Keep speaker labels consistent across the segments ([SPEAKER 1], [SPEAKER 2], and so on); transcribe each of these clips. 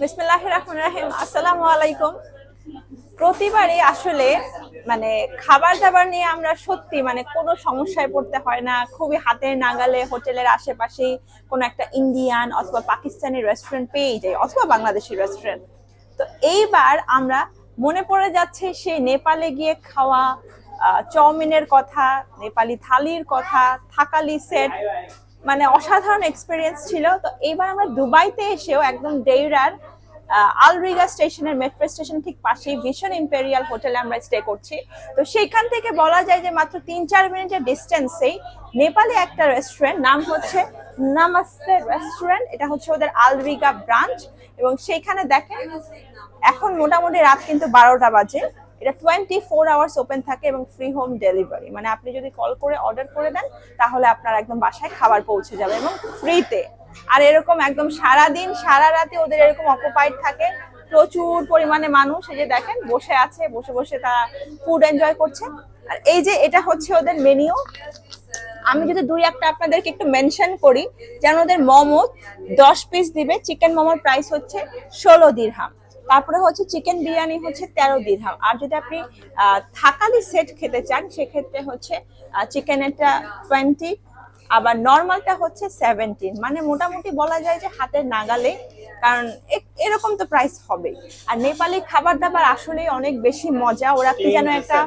[SPEAKER 1] বিসমিল্লাহ আসসালামু আলাইকুম প্রতিবারই আসলে মানে খাবার দাবার নিয়ে আমরা সত্যি মানে কোনো সমস্যায় পড়তে হয় না। খুবই হাতের নাগালে হোটেলের আশেপাশেই কোনো একটা ইন্ডিয়ান অথবা পাকিস্তানি রেস্টুরেন্ট পেয়েই যাই, অথবা বাংলাদেশি রেস্টুরেন্ট তো এইবার আমরা মনে পড়ে যাচ্ছে সেই নেপালে গিয়ে খাওয়া চাউমিনের কথা, নেপালি থালির কথা, থাকালি সেট মানে অসাধারণ এক্সপিরিয়েন্স ছিল। তো এইবার আমরা দুবাইতে এসেও একদম ডেইরার আলরিগা স্টেশনের মেট্রো স্টেশন ঠিক পাশেই ভীষণ ইম্পেরিয়াল হোটেলে আমরা স্টে করছি। তো সেইখান থেকে বলা যায় যে মাত্র তিন চার মিনিটের ডিস্টেন্সেই নেপালে একটা রেস্টুরেন্ট নাম হচ্ছে নামাস্তে রেস্টুরেন্ট এটা হচ্ছে ওদের আলরিগা ব্রাঞ্চ এবং সেইখানে দেখেন এখন মোটামুটি রাত কিন্তু বারোটা বাজে। এটা টোয়েন্টি ফোর আওয়ার্স ওপেন থাকে এবং ফ্রি হোম ডেলিভারি মানে আপনি যদি কল করে অর্ডার করে দেন, তাহলে আপনার একদম বাসায় খাবার পৌঁছে যাবে এবং ফ্রিতে আর এরকম একদম সারা দিন সারা রাতে ওদের এরকম অকুপাইড থাকে। প্রচুর পরিমাণে মানুষ এই যে দেখেন, বসে আছে, বসে বসে তারা ফুড এনজয় করছে। আর এই যে এটা হচ্ছে ওদের মেনিউ আমি যদি দুই একটা আপনাদেরকে একটু মেনশন করি যেন ওদের মোমো, দশ পিস দিবে চিকেন মোমোর প্রাইস হচ্ছে ষোলো দিরহাম তারপরে হচ্ছে চিকেন বিরিয়ানি হচ্ছে তেরো দিরহাম। আর যদি আপনি থাকালি সেট খেতে চান সেক্ষেত্রে হচ্ছে চিকেনেরটা টোয়েন্টি আবার নর্মালটা হচ্ছে সেভেন্টিন মানে মোটামুটি বলা যায় যে হাতের নাগালে কারণ এরকম তো প্রাইস হবে আর নেপালি খাবার দাবার আসলেই অনেক বেশি মজা। ওরা কি যেন একটা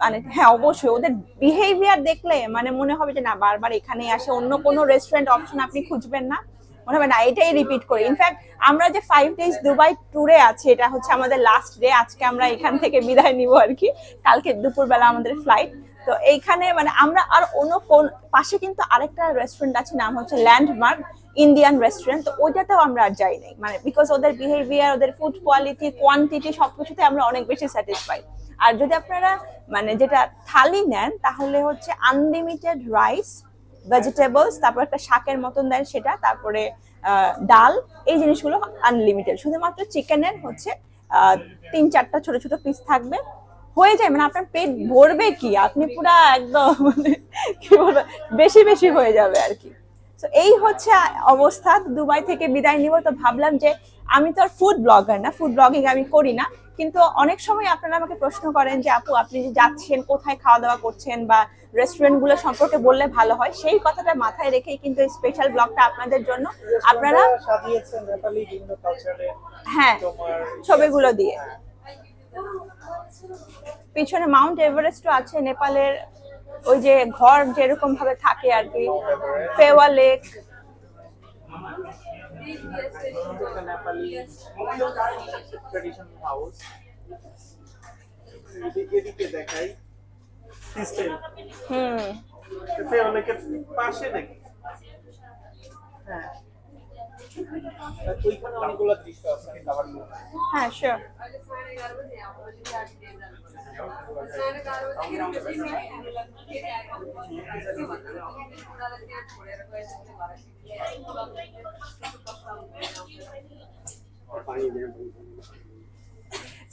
[SPEAKER 1] মানে হ্যাঁ অবশ্যই। ওদের বিহেভিয়ার দেখলে মানে মনে হবে যে না বারবার এখানে আসে। অন্য কোনো রেস্টুরেন্ট অপশন আপনি খুঁজবেন না। মনে হবে না এটাই রিপিট করি। ইনফ্যাক্ট আমরা যে ফাইভ ডেজ দুবাই ট্যুরে আছি এটা হচ্ছে আমাদের লাস্ট ডে আজকে আমরা এখান থেকে বিদায় নিব আর কি। কালকে দুপুরবেলা আমাদের ফ্লাইট তো এইখানে মানে আমরা আর অন্য কোন পাশে কিন্তু আরেকটা রেস্টুরেন্ট আছে নাম হচ্ছে ল্যান্ডমার্ক ইন্ডিয়ান রেস্টুরেন্ট তো ওইটাতেও আমরা আর যাই নাই। মানে বিকজ ওদের বিহেভিয়ার ওদের ফুড কোয়ালিটি কোয়ান্টিটি সবকিছুতে আমরা অনেক বেশি স্যাটিসফাই আর যদি আপনারা মানে যেটা থালি নেন তাহলে হচ্ছে আনলিমিটেড রাইস ভেজিটেবলস তারপর একটা শাকের মতন দেন সেটা, তারপরে ডাল, এই জিনিসগুলো আনলিমিটেড শুধুমাত্র চিকেনের হচ্ছে তিন চারটা ছোট ছোট পিস থাকবে। হয়ে যায় মানে আপনার পেট ভরবে কি? আপনি পুরা একদম মানে কি বলব, বেশি বেশি হয়ে যাবে আর কি। তো এই হচ্ছে অবস্থা, দুবাই থেকে বিদায় নিব। তো ভাবলাম যে, আমি তো আর ফুড ব্লগার না ফুড ব্লগিং আমি করি না। কিন্তু অনেক সময় আপনারা আমাকে প্রশ্ন করেন যে আপু আপনি যে যাচ্ছেন কোথায় খাওয়া দাওয়া করছেন বা রেস্টুরেন্টগুলো সম্পর্কে বললে ভালো হয়? সেই কথাটা মাথায় রেখেই কিন্তু এই স্পেশাল ব্লগটা আপনাদের জন্য আপনারা হ্যাঁ ছবিগুলো দিয়ে। পিছনে মাউন্ট এভারেস্টও আছে নেপালের ওই যে ঘর যেরকম ভাবে থাকে আর কি। Phewa lake
[SPEAKER 2] Nepali traditional house এদিকে দেখাই সিস্টেম
[SPEAKER 1] হুম।
[SPEAKER 2] এতে অনেকের পাশে নাকি হ্যাঁ ওইখানে অনেকগুলো
[SPEAKER 1] হ্যাঁ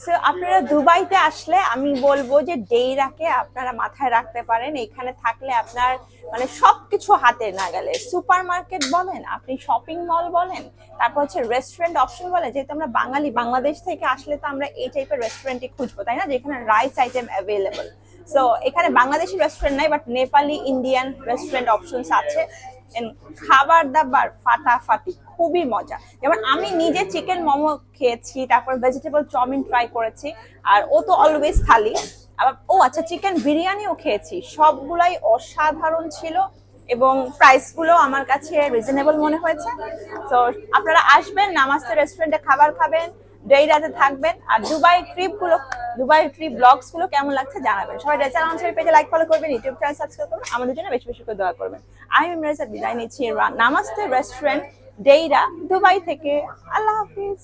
[SPEAKER 1] সো আপনারা দুবাইতে আসলে আমি বলব যে ডেইরাকে আপনারা মাথায় রাখতে পারেন, এখানে থাকলে আপনার মানে সবকিছু হাতে না গেলে। সুপার মার্কেট বলেন, আপনি শপিং মল বলেন, তারপর হচ্ছে রেস্টুরেন্ট অপশন বলেন, যেহেতু আমরা বাঙালি, বাংলাদেশ থেকে আসলে তো আমরা এই টাইপের রেস্টুরেন্টই খুঁজবো, তাই না? যেখানে রাইস আইটেম অ্যাভেলেবল সো এখানে বাংলাদেশি রেস্টুরেন্ট নাই but Nepali Indian restaurant options আছে। খাবার দাবার ফাটাফাটি, খুবই মজা। যেমন আমি নিজে চিকেন মোমো খেয়েছি, তারপর ভেজিটেবল চাউমিন ট্রাই করেছি, আর ও তো অলওয়েজ থালি আবার, ও আচ্ছা চিকেন বিরিয়ানিও খেয়েছি, সবগুলাই অসাধারণ ছিল এবং প্রাইসগুলো আমার কাছে রিজনেবল মনে হয়েছে। তো আপনারা আসবেন নামাস্তে রেস্টুরেন্টে খাবার খাবেন। ডেইরাতে থাকবেন। আর দুবাই ট্রিপগুলো, দুবাই ট্রিপ ব্লগসগুলো কেমন লাগছে জানাবেন। সবাই রেজাল আনসারের পেজে লাইক ফলো করবেন ইউটিউব চ্যানেল সাবস্ক্রাইব করবেন। আমাদের জন্য বেশি বেশি করে দোয়া করবেন। আমি ইমরাজা বিদায় নিচ্ছি। নামাস্তে রেস্টুরেন্ট ডেইরা দুবাই থেকে। আল্লাহ হাফিজ।